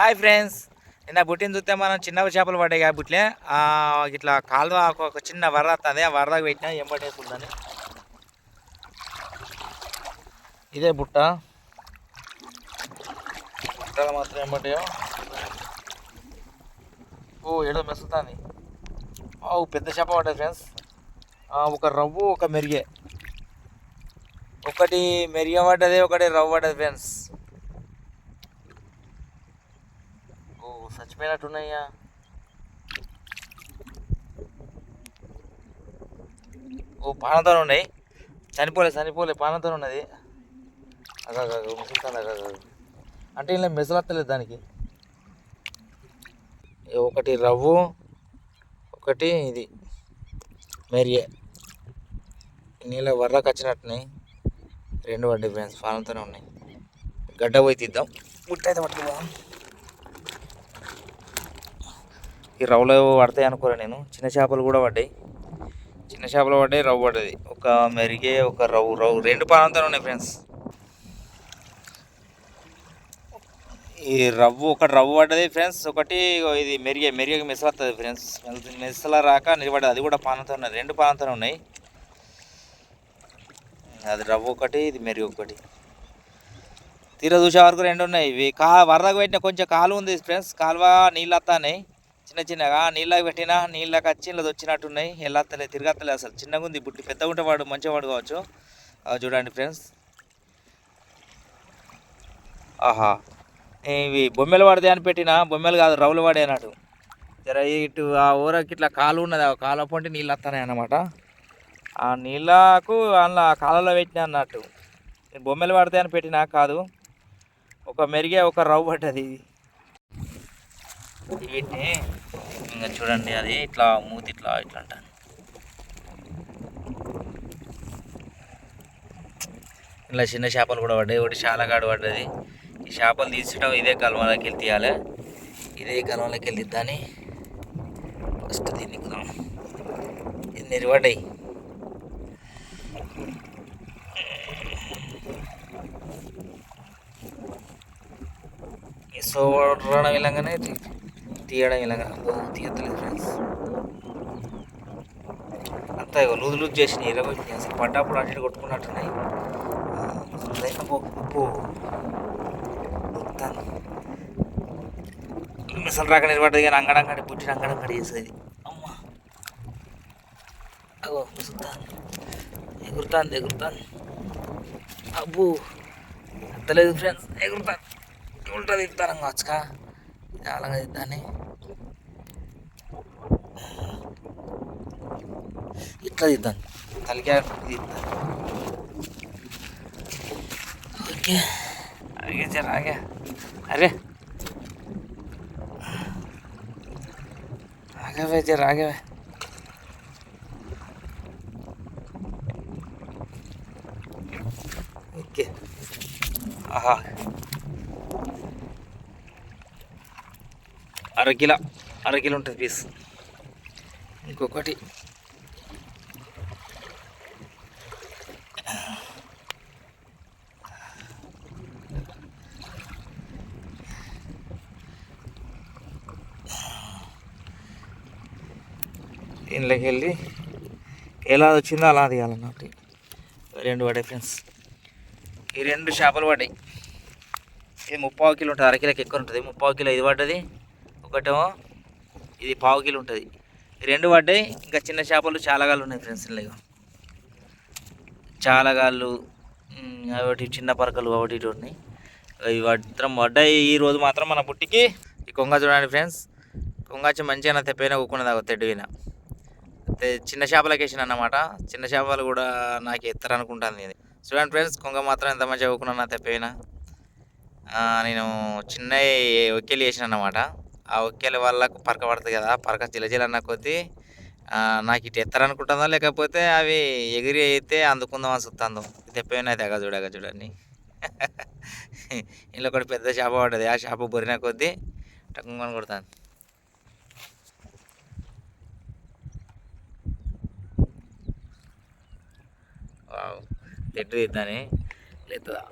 Hi friends. నిన్న బుట్టిని చూస్తే మనం చిన్న చేపలు పడ్డాయి కదా బుట్లే. ఇట్లా కాలువ ఒక- చిన్న వరద వస్తుంది ఆ వరదకు పెట్టినా ఎంబటేస్తుందని ఇదే బుట్ట. బుట్టలు మాత్రం ఎంబటాయో ఓ ఏడో మెస్తుంది ఓ పెద్ద చేప పడ్డాయి ఫ్రెండ్స్. ఒక రవ్వు ఒక మెరిగే. ఒకటి మెరిగ పడ్డది ఒకటి రవ్వు పడ్డది ఫ్రెండ్స్ ఓ చచ్చిపోయినట్టున్నాయ్యా ఓ పానంతో ఉన్నాయి చనిపోలే చనిపోలే పానంతో ఉన్నది అగా ముసులుతాను అగా అంటే ఇలా మెసలత్తలేదు దానికి. ఒకటి రవ్వు ఒకటి ఇది మెరియే. నీళ్ళ వర్రకు వచ్చినట్టున్నాయి. రెండు వడ్డీ ఫ్రెండ్స్ పానంతోనే ఉన్నాయి. గడ్డ పోయి తీద్దాం. ముట్టయితే పట్టుకుందాం ఈ రవ్వులో పడతాయి అనుకోరా నేను. చిన్న చేపలు కూడా పడ్డాయి. చిన్న చేపలు పడ్డాయి రవ్వు పడ్డది. ఒక మెరిగే ఒక రవ్వు రవ్వు. రెండు ప్రాంతాలు ఉన్నాయి ఫ్రెండ్స్ ఈ రవ్వు ఒకటి రవ్వు పడ్డది ఫ్రెండ్స్ ఒకటి ఇది మెరిగే మెరిగే మెసలత్తది ఫ్రెండ్స్ మెసల రాక నిలబడ్డది. అది కూడా పానంతో ఉన్నాయి. రెండు పానంతో ఉన్నాయి. అది రవ్వు ఒకటి ఇది మెరుగు ఒకటి. తీర చూసే వరకు రెండు ఉన్నాయి. ఇవి కా వరదకు పెట్టిన కొంచెం కాలువ ఉంది ఫ్రెండ్స్ కాలువ నీళ్ళు వస్తాయి చిన్న చిన్నగా నీళ్ళకి పెట్టినా నీళ్ళకి వచ్చి ఇలా వచ్చినట్టున్నాయి. వెళ్ళత్తలే తిరగత్తలే అసలు. చిన్నగా ఉంది. బుట్టి పెద్ద ఉంటే వాడు మంచిగా వాడు కావచ్చు చూడండి ఫ్రెండ్స్. ఆహా. ఇవి బొమ్మెలు పడితే అని పెట్టిన బొమ్మెలు కాదు రవ్వులు పడే అన్నట్టు. జర ఇటు ఆ ఊరకి ఇట్లా కాలు ఉన్నది. ఆ కాలువ పొంటి నీళ్ళు వస్తున్నాయి అన్నమాట. ఆ నీళ్ళకు అందులో ఆ కాలంలో పెట్టిన అన్నట్టు. నేను బొమ్మలు పడతాయని పెట్టినా కాదు. ఒక మెరిగే ఒక రవ్వు పడ్డది. వీటిని ఇంకా చూడండి అది ఇట్లా మూతి ఇట్లా ఇట్లా అంటాను. ఇలా చిన్న చేపలు కూడా పడ్డాయి. ఒకటి శాలగాడు పడ్డది. ఈ చేపలు తీసడం ఇదే కలవలోకి వెళ్ళి తీయాలి. ఇదే కలవలోకి వెళ్ళి దాన్ని ఫస్ట్ దీన్ని ఇది నిలబడ్డాయి. సో రావడం ఇలాగానే తీయడం ఇలాగా ఓ, తీయట్లేదు ఫ్రెండ్స్ అంతా ఇగో లూజ్ లూజ్ చేసిన ఇరవై అసలు పడ్డప్పుడు అటు ఇటు కొట్టుకున్నట్టున్నాయి. ఆ, అదే, అబ్బో, రాక నిలబడ్డది కానీ అంగడంగడి పుట్టిన అంగడంగడి చేసేది. అమ్మా. అగో ముసుగుతాను ఎగురుతాను ఎగురుతాను అబ్బో. అంతలేదు ఫ్రెండ్స్ ఎగురుతాను ఉల్టా తిప్పుతాను కావచ్చుకా చాలా తిద్దాన్ని ఇట్లా తిద్దాను తలకే తిద్దాను ఓకే అడిగే జర ఆగే అరే ఆగవే జర ఆగవే ఓకే ఆహా అరకిల అరకిల ఉంటుంది పీస్ ఇంకొకటి. ఇంట్లోకి వెళ్ళి ఎలా వచ్చిందో అలా తీయాలన్నట్టు రెండు పడే ఫ్రెండ్స్ ఈ రెండు చేపలు పడ్డాయి. ఇది ముప్పావు కిలో ఉంటుంది అరకిలోకి ఎక్కువ ఉంటుంది. ముప్పావు కిలో ఇది పడ్డది. ఒకటేమో ఇది పావు కిలో ఉంటుంది. ఈ రెండు పడ్డాయి ఇంకా చిన్న చేపలు చాలాగాళ్ళు ఉన్నాయి ఫ్రెండ్స్ ఇందులో చాలాగాళ్ళు ఉమ్, ఒకటి చిన్న పరకలు ఒకటి ఇటు ఉన్నాయి. ఇవి మాత్రం పడ్డాయి ఈ రోజు మాత్రం మన పుట్టికి. ఈ కొంగ చూడండి ఫ్రెండ్స్ కొంగచ్చి మంచిగా తెప్పైనా కూకున్నది ఒక తెడ్డువిన చిన్న చేపలకి వేసిన అన్నమాట. చిన్న చేపలు కూడా నాకు ఎత్తారు అనుకుంటాను ఇది. చూడండి ఫ్రెండ్స్ కొంగ మాత్రం ఎంత మంచిగా కూకున్నా తెప్పైనా. నేను చిన్న ఒక్కెలు వేసిన అన్నమాట. ఆ ఒక్కెల వాళ్ళకు పరక పడుతుంది కదా పరక చిలచిల అన్న కొద్దీ నాకు ఇటు ఎత్తారనుకుంటుందో? లేకపోతే అవి ఎగిరి అయితే అందుకుందాం అని చూస్తాను తెప్పేమైనా తెగ చూడగా చూడండి ఇంట్లో ఒకటి పెద్ద చేప పడ్డది ఆ చేప బొరిన కొద్దీ టక్కుమని కొడతాను వావ్. తెడ్డు తీద్దాని లేతుందా